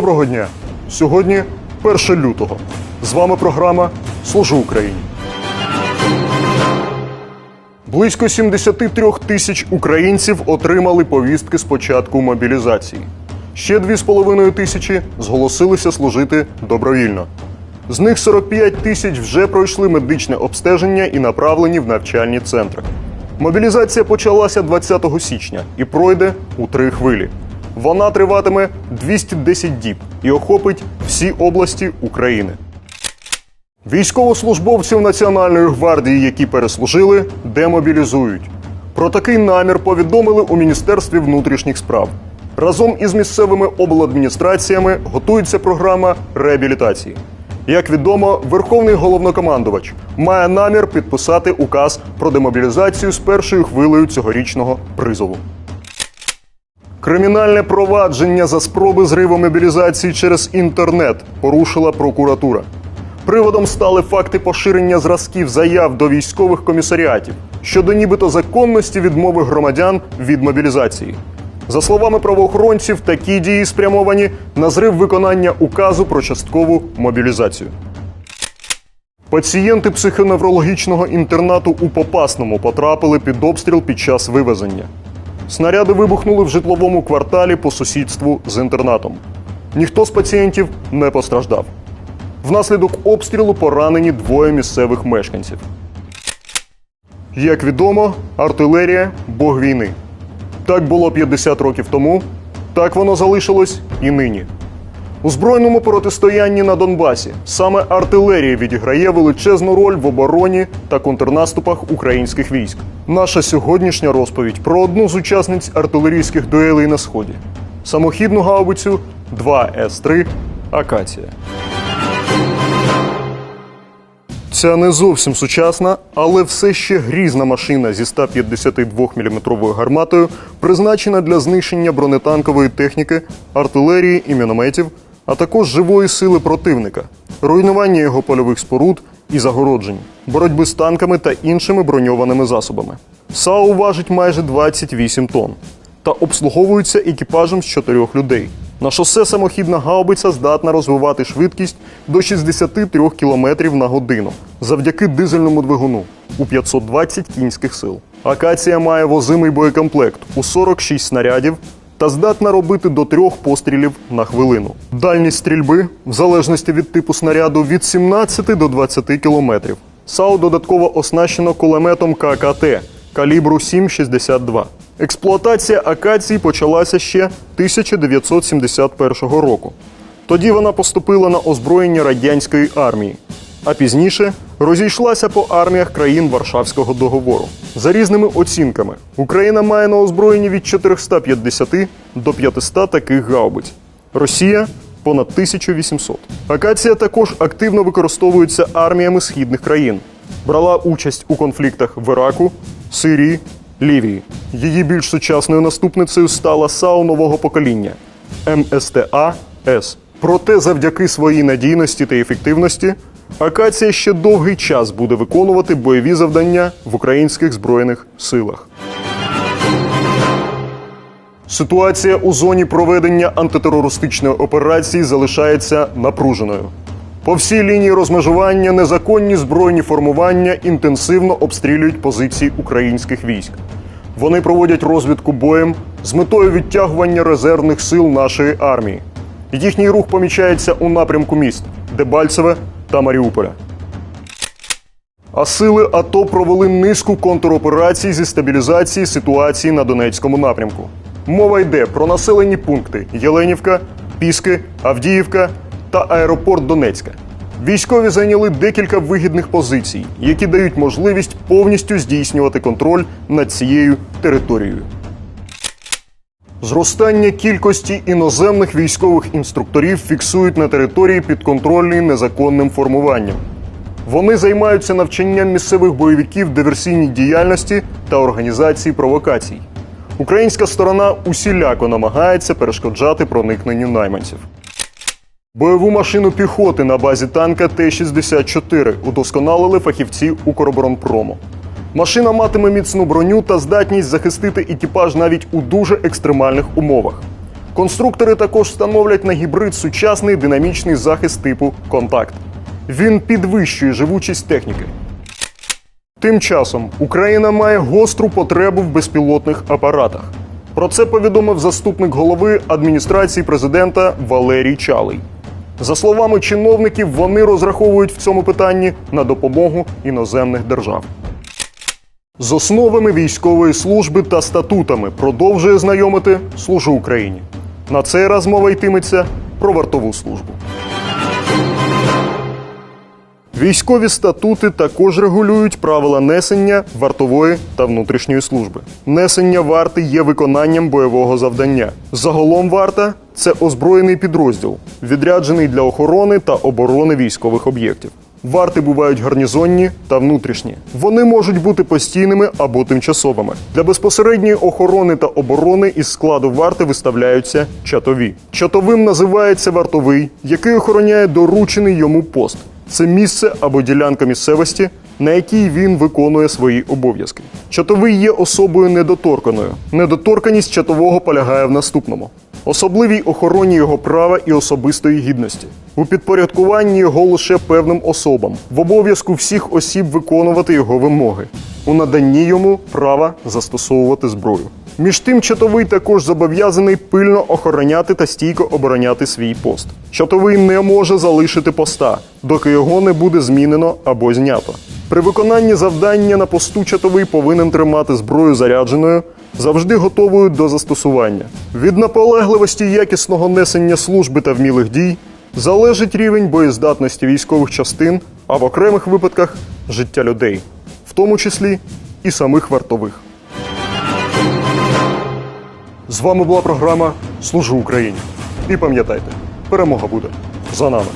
Доброго дня! Сьогодні 1 лютого. З вами програма Служу Україні. Близько 73 тисяч українців отримали повістки з початку мобілізації. Ще 2,5 тисячі зголосилися служити добровільно. З них 45 тисяч вже пройшли медичне обстеження і направлені в навчальні центри. Мобілізація почалася 20 січня і пройде у три хвилі. Вона триватиме 210 діб і охопить всі області України. Військовослужбовців Національної гвардії, які переслужили, демобілізують. Про такий намір повідомили у Міністерстві внутрішніх справ. Разом із місцевими обладміністраціями готується програма реабілітації. Як відомо, Верховний головнокомандувач має намір підписати указ про демобілізацію з першою хвилею цьогорічного призову. Кримінальне провадження за спроби зриву мобілізації через інтернет порушила прокуратура. Приводом стали факти поширення зразків заяв до військових комісаріатів щодо нібито законності відмови громадян від мобілізації. За словами правоохоронців, такі дії спрямовані на зрив виконання указу про часткову мобілізацію. Пацієнти психоневрологічного інтернату у Попасному потрапили під обстріл під час вивезення. Снаряди вибухнули в житловому кварталі по сусідству з інтернатом. Ніхто з пацієнтів не постраждав. Внаслідок обстрілу поранені двоє місцевих мешканців. Як відомо, артилерія бог війни. Так було 50 років тому, так воно залишилось і нині. У збройному протистоянні на Донбасі саме артилерія відіграє величезну роль в обороні та контрнаступах українських військ. Наша сьогоднішня розповідь про одну з учасниць артилерійських дуелей на сході самохідну гаубицю 2С3 Акація. Ця не зовсім сучасна, але все ще грізна машина зі 152-мм гарматою призначена для знищення бронетанкової техніки, артилерії і мінометів, а також живої сили противника, руйнування його польових споруд і загороджень, боротьби з танками та іншими броньованими засобами. САУ важить майже 28 тонн та обслуговується екіпажем з чотирьох людей. На шосе самохідна гаубиця здатна розвивати швидкість до 63 км на годину завдяки дизельному двигуну у 520 кінських сил. Акація має возимий боєкомплект у 46 снарядів та здатна робити до трьох пострілів на хвилину. Дальність стрільби, в залежності від типу снаряду, від 17 до 20 кілометрів. САУ додатково оснащено кулеметом ККТ калібру 7,62. Експлуатація акації почалася ще 1971 року. Тоді вона поступила на озброєння радянської армії, а пізніше розійшлася по арміях країн Варшавського договору. За різними оцінками, Україна має на озброєнні від 450 до 500 таких гаубиць. Росія понад 1800. Акація також активно використовується арміями східних країн. Брала участь у конфліктах в Іраку, Сирії, Лівії. Її більш сучасною наступницею стала САУ нового покоління МСТА С. Проте, завдяки своїй надійності та ефективності, Акація ще довгий час буде виконувати бойові завдання в українських збройних силах. Ситуація у зоні проведення антитерористичної операції залишається напруженою. По всій лінії розмежування незаконні збройні формування інтенсивно обстрілюють позиції українських військ. Вони проводять розвідку боєм з метою відтягування резервних сил нашої армії. Їхній рух помічається у напрямку міст Дебальцеве та Маріуполя. А сили АТО провели низку контроперацій зі стабілізації ситуації на Донецькому напрямку. Мова йде про населені пункти Єленівка, Піски, Авдіївка та аеропорт Донецька. Військові зайняли декілька вигідних позицій, які дають можливість повністю здійснювати контроль над цією територією. Зростання кількості іноземних військових інструкторів фіксують на території підконтрольній незаконним формуванням. Вони займаються навчанням місцевих бойовиків диверсійній діяльності та організації провокацій. Українська сторона усіляко намагається перешкоджати проникненню найманців. Бойову машину піхоти на базі танка Т-64 удосконалили фахівці Укроборонпрому. Машина матиме міцну броню та здатність захистити екіпаж навіть у дуже екстремальних умовах. Конструктори також встановлять на гібрид сучасний динамічний захист типу контакт. Він підвищує живучість техніки. Тим часом Україна має гостру потребу в безпілотних апаратах. Про це повідомив заступник голови адміністрації президента Валерій Чалий. За словами чиновників, вони розраховують в цьому питанні на допомогу іноземних держав. З основами військової служби та статутами продовжує знайомити служу Україні. На цей раз мова йтиметься про вартову службу. Військові статути також регулюють правила несення вартової та внутрішньої служби. Несення варти є виконанням бойового завдання. Загалом варта це озброєний підрозділ, відряджений для охорони та оборони військових об'єктів. Варти бувають гарнізонні та внутрішні. Вони можуть бути постійними або тимчасовими. Для безпосередньої охорони та оборони із складу варти виставляються чатові. Чатовим називається вартовий, який охороняє доручений йому пост. Це місце або ділянка місцевості, на якій він виконує свої обов'язки. Чатовий є особою недоторканою. Недоторканість чатового полягає в наступному: особливій охороні його права і особистої гідності, у підпорядкуванні його лише певним особам, в обов'язку всіх осіб виконувати його вимоги, у наданні йому права застосовувати зброю. Між тим, чатовий також зобов'язаний пильно охороняти та стійко обороняти свій пост. Чатовий не може залишити поста, доки його не буде змінено або знято. При виконанні завдання на посту чатовий повинен тримати зброю зарядженою, завжди готовою до застосування. Від наполегливості якісного несення служби та вмілих дій залежить рівень боєздатності військових частин, а в окремих випадках життя людей, в тому числі і самих вартових. З вами була програма Служу Україні. І пам'ятайте, перемога буде за нами.